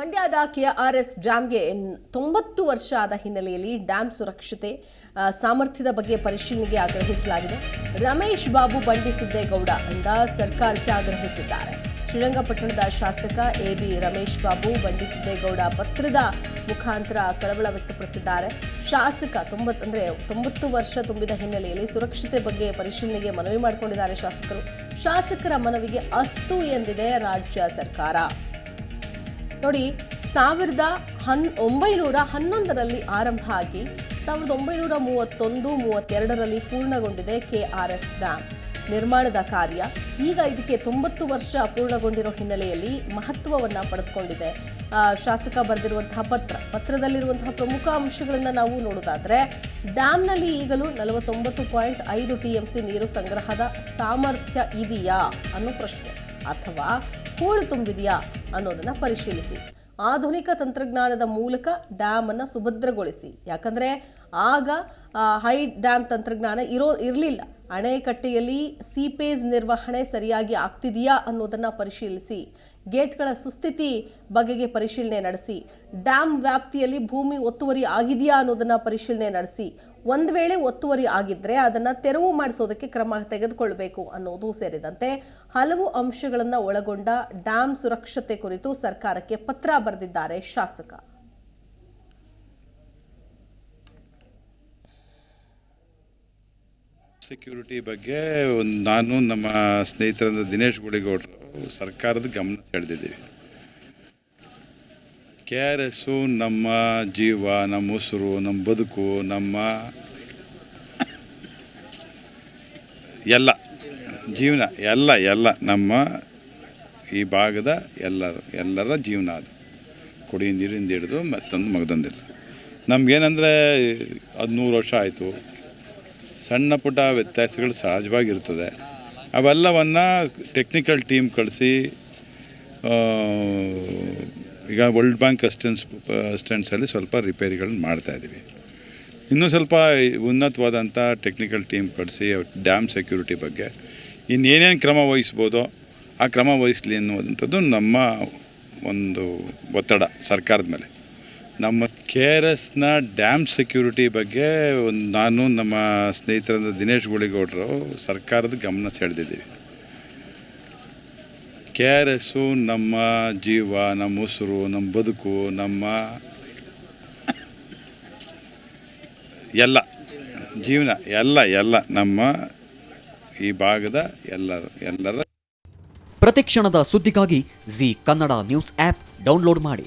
ಮಂಡ್ಯದ ಎಸ್ ಡ್ಯಾಮ್ಗೆ ತೊಂಬತ್ತು ವರ್ಷ ಆದ ಹಿನ್ನೆಲೆಯಲ್ಲಿ ಡ್ಯಾಮ್ ಸುರಕ್ಷತೆ ಸಾಮರ್ಥ್ಯದ ಬಗ್ಗೆ ಪರಿಶೀಲನೆಗೆ ಆಗ್ರಹಿಸಲಾಗಿದೆ. ರಮೇಶ್ ಬಾಬು ಬಂಡಿಸಿದ್ದೇಗೌಡ ಅಂತ ಸರ್ಕಾರಕ್ಕೆ ಆಗ್ರಹಿಸಿದ್ದಾರೆ. ಶ್ರೀರಂಗಪಟ್ಟಣದ ಶಾಸಕ ಎ ಬಿ ರಮೇಶ್ ಬಾಬು ಬಂಡಿಸಿದ್ದೇಗೌಡ ಪತ್ರದ ಮುಖಾಂತರ ಕಳವಳ ವ್ಯಕ್ತಪಡಿಸಿದ್ದಾರೆ. ಶಾಸಕ ತೊಂಬತ್ತು ಅಂದರೆ ತೊಂಬತ್ತು ವರ್ಷ ತುಂಬಿದ ಹಿನ್ನೆಲೆಯಲ್ಲಿ ಸುರಕ್ಷತೆ ಬಗ್ಗೆ ಪರಿಶೀಲನೆಗೆ ಮನವಿ ಮಾಡಿಕೊಂಡಿದ್ದಾರೆ ಶಾಸಕರು. ಶಾಸಕರ ಮನವಿಗೆ ಅಸ್ತು ಎಂದಿದೆ ರಾಜ್ಯ ಸರ್ಕಾರ. ನೋಡಿ, ಸಾವಿರದ ಹನ್, ಒಂಬೈನೂರ ಹನ್ನೊಂದರಲ್ಲಿ ಆರಂಭ ಆಗಿ ಸಾವಿರದ ಒಂಬೈನೂರ ಮೂವತ್ತೊಂದು, ಮೂವತ್ತೆರಡರಲ್ಲಿ ಪೂರ್ಣಗೊಂಡಿದೆ ಕೆ ಆರ್ ಎಸ್ ಡ್ಯಾಮ್ ನಿರ್ಮಾಣದ ಕಾರ್ಯ ಈಗ ಇದಕ್ಕೆ ತೊಂಬತ್ತು ವರ್ಷ ಪೂರ್ಣಗೊಂಡಿರೋ ಹಿನ್ನೆಲೆಯಲ್ಲಿ ಮಹತ್ವವನ್ನು ಪಡೆದುಕೊಂಡಿದೆ. ಶಾಸಕ ಬರೆದಿರುವಂತಹ ಪತ್ರ, ಪತ್ರದಲ್ಲಿರುವಂತಹ ಪ್ರಮುಖ ಅಂಶಗಳನ್ನು ನಾವು ನೋಡೋದಾದರೆ ಡ್ಯಾಮ್ನಲ್ಲಿ ಈಗಲೂ ನಲವತ್ತೊಂಬತ್ತು ಪಾಯಿಂಟ್ ಐದು ಟಿ ಎಂ ಸಿ ನೀರು ಸಂಗ್ರಹದ ಸಾಮರ್ಥ್ಯ ಇದೆಯಾ ಅನ್ನೋ ಪ್ರಶ್ನೆ. ಅಥವಾ ಹೂಳು ತುಂಬಿದೆಯಾ ಅನ್ನೋದನ್ನ ಪರಿಶೀಲಿಸಿ. ಆಧುನಿಕ ತಂತ್ರಜ್ಞಾನದ ಮೂಲಕ ಡ್ಯಾಮ್ ಅನ್ನ ಸುಭದ್ರಗೊಳಿಸಿ. ಯಾಕಂದ್ರೆ ಆಗ ಹೈ ಡ್ಯಾಮ್ ತಂತ್ರಜ್ಞಾನ ಇರೋ, ಇರಲಿಲ್ಲ. ಅಣೆಕಟ್ಟೆಯಲ್ಲಿ ಸೀಪೇಜ್ ನಿರ್ವಹಣೆ ಸರಿಯಾಗಿ ಆಗ್ತಿದೆಯಾ ಅನ್ನೋದನ್ನು ಪರಿಶೀಲಿಸಿ, ಗೇಟ್ಗಳ ಸುಸ್ಥಿತಿ ಬಗೆಗೆ ಪರಿಶೀಲನೆ ನಡೆಸಿ, ಡ್ಯಾಮ್ ವ್ಯಾಪ್ತಿಯಲ್ಲಿ ಭೂಮಿ ಒತ್ತುವರಿ ಆಗಿದೆಯಾ ಅನ್ನೋದನ್ನು ಪರಿಶೀಲನೆ ನಡೆಸಿ, ಒಂದು ವೇಳೆ ಒತ್ತುವರಿ ಆಗಿದ್ದರೆ ಅದನ್ನು ತೆರವು ಮಾಡಿಸೋದಕ್ಕೆ ಕ್ರಮ ತೆಗೆದುಕೊಳ್ಬೇಕು ಅನ್ನೋದು ಸೇರಿದಂತೆ ಹಲವು ಅಂಶಗಳನ್ನು ಒಳಗೊಂಡ ಡ್ಯಾಮ್ ಸುರಕ್ಷತೆ ಕುರಿತು ಸರ್ಕಾರಕ್ಕೆ ಪತ್ರ ಬರೆದಿದ್ದಾರೆ ಶಾಸಕ. ಸೆಕ್ಯೂರಿಟಿ ಬಗ್ಗೆ ನಾನು ನಮ್ಮ ಸ್ನೇಹಿತರಾದ ದಿನೇಶ್ ಗುಡಿಗೌಡರು ಸರ್ಕಾರದ ಗಮನ ಸೆಳೆದಿದ್ದೀವಿ. ಕೆ ಆರ್ ಎಸ್ಸು ನಮ್ಮ ಜೀವ, ನಮ್ಮ ಉಸಿರು, ನಮ್ಮ ಬದುಕು, ನಮ್ಮ ಎಲ್ಲ, ಜೀವನ, ಎಲ್ಲ ಎಲ್ಲ, ನಮ್ಮ ಈ ಭಾಗದ ಎಲ್ಲರ ಎಲ್ಲರ ಜೀವನ ಅದು. ಕುಡಿಯ ನೀರಿಂದ ಹಿಡಿದು ಮತ್ತೊಂದು ಮಗದೊಂದಿಲ್ಲ. ನಮಗೇನಂದರೆ ಅದು ನೂರು ವರ್ಷ ಆಯಿತು. ಸಣ್ಣ ಪುಟ್ಟ ವ್ಯತ್ಯಾಸಗಳು ಸಹಜವಾಗಿರ್ತದೆ. ಅವೆಲ್ಲವನ್ನು ಟೆಕ್ನಿಕಲ್ ಟೀಮ್ ಕಳಿಸಿ ಈಗ ವರ್ಲ್ಡ್ ಬ್ಯಾಂಕ್ ಅಸ್ಟೆನ್ಸ್ ಅಸ್ಟೆನ್ಸಲ್ಲಿ ಸ್ವಲ್ಪ ರಿಪೇರಿಗಳನ್ನ ಮಾಡ್ತಾಯಿದ್ದೀವಿ ಇನ್ನೂ ಸ್ವಲ್ಪ ಉನ್ನತವಾದಂಥ ಟೆಕ್ನಿಕಲ್ ಟೀಮ್ ಕಳಿಸಿ ಡ್ಯಾಮ್ ಸೆಕ್ಯೂರಿಟಿ ಬಗ್ಗೆ. ಇನ್ನೇನೇನು ಕ್ರಮ ವಹಿಸ್ಬೋದೋ, ಆ ಕ್ರಮ ವಹಿಸಲಿ ಅನ್ನುವಂಥದ್ದು ನಮ್ಮ ಒಂದು ಒತ್ತಡ ಸರ್ಕಾರದ ಮೇಲೆ. ನಮ್ಮ ಕೆ ಆರ್ ಎಸ್ನ ಡ್ಯಾಮ್ ಸೆಕ್ಯೂರಿಟಿ ಬಗ್ಗೆ ಒಂದು ನಾನು ನಮ್ಮ ಸ್ನೇಹಿತರಾದ ದಿನೇಶ್ ಗುಳಿಗೌಡರು ಸರ್ಕಾರದ ಗಮನ ಸೆಳೆದಿದ್ದೀವಿ. ಕೆ ಆರ್ ಎಸ್ಸು ನಮ್ಮ ಜೀವ, ನಮ್ಮ ಉಸಿರು, ನಮ್ಮ ಬದುಕು, ನಮ್ಮ ಎಲ್ಲ, ಜೀವನ, ಎಲ್ಲ ಎಲ್ಲ ನಮ್ಮ ಈ ಭಾಗದ ಎಲ್ಲರ ಎಲ್ಲರ ಪ್ರತಿಕ್ಷಣದ ಸುದ್ದಿಗಾಗಿ Zee Kannada news app download ಮಾಡಿ.